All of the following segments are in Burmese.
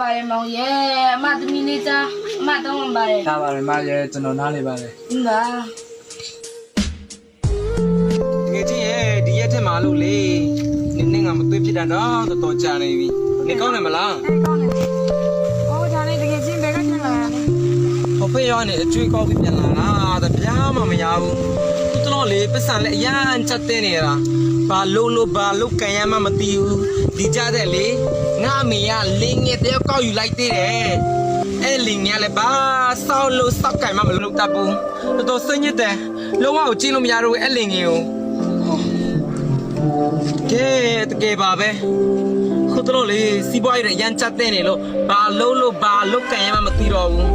ပါတယ်မောင်ရဲ့အမသမီးလေးသားအမတောင်းပန်ပါတယ်ထားပါတယ်မရဲ့ကျွန်တော်နားလေပါတယ်ဟုတ်ပါငယ်ချင်းရဲ့ဒီရက်ထက်မှာလို့လေနင်းနင်းကမသွေးဖြစ်တာတော့တော်တော်ကြာနေပြီနေကောင်းတယ်မလားနေကောင်းတယ်အော်ဒါနဲ့တကယ်ချင်းဘယ်ကပြန်လာရလဲဟောဖေးရောင်းနေအကျွေးကောက်ပြီးပြန်လာတာတပြားမှမရဘူး တို့လေပတ်စံလေအရန်ချက်တဲ့နေတာဘာလို့လို့ဘာလို့ကန်ရမှမသိဘူးဒီကြတဲ့လေငါအမေကလင်းငယ်တယောက်ကောက်ယူလိုက်သေးတယ်အဲ့လင်းငယ်လည်းဘာစောက်လို့စောက်ကန်မှမလုပ်တတ်ဘူးတော်တော်စိတ်ညစ်တယ်လုံးဝကိုကြည့်လို့မရတော့ဘူးအဲ့လင်းငယ်ကိုကဲတကယ်ပါပဲခုတို့လေစီးပွားရေးရရန်ချက်တဲ့နေလို့ဘာလုံးလို့ဘာလုတ်ကန်ရမှမသိတော့ဘူး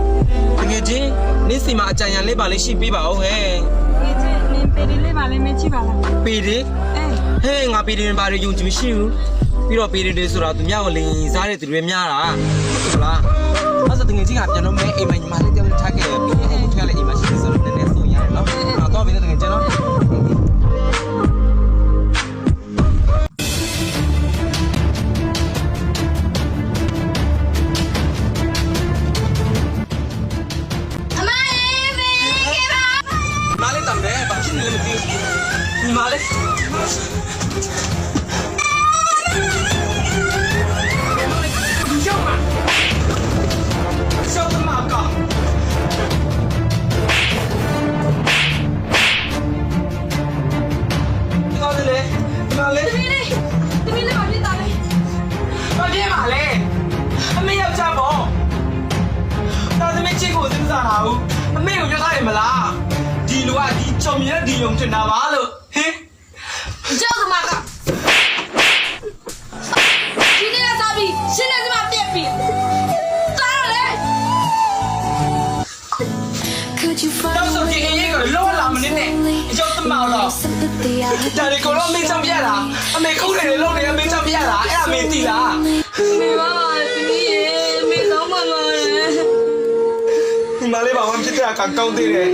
တကယ်ချင်းနေ့စီမှာအကြံဉာဏ်လေးပါလေးရှိပေးပါဦးဟဲ့တကယ်ချင်းနင် ပေဒီလေးပါလဲမကြည့်ပါလားပေဒီအဲဟဲ့ငါပေဒီဘာတွေယုံကြည်မရှိဘူးပြီးတော့ပေဒီတွေဆိုတာသူများကိုလင်စားတဲ့သူတွေများတာဟုတ်လားအဲ့ဒါတကယ်ချင်းကပြန်တော့မဲအိမ်မညီမလေး ဘူးမလေးရှောက်ပါရှောက်မှာကောဒီကောင်လေးလေဒီကောင်လေးတမီးလေးတမီးလေးပါပြစ်တာလေဘာဖြစ်ပါလဲအမေယောက်ျားပေါ့ဒါသမီး ချစ်ကိုစဉ်းစားတာဘူးအမေကိုပြောထားတယ်မလားဒီလူကဒီချုံမြဲဒီယုံချင်တာပါလို့ဟင်ကြောက်ကမကဒီနေ့ကစားပြီးရှင်းနေစမပြက်ပြီးသားလေ Could you တော့ find ဆိုဒီအရေးကိုလောလာမနေနဲ့အကျော်တမောက်တော့ sympathy? I ဒါဒီကိုတော့မင်းချမ်းပြရတာအမေခုနေလုံးနေမင်းချမ်းပြရတာအဲ့ဒါမင်းသိလားမေပါတမီးရေမေကောင်းပါလားဒီမလေးဘာမှဖြစ်တဲ့အခါကောင်းသေးတယ်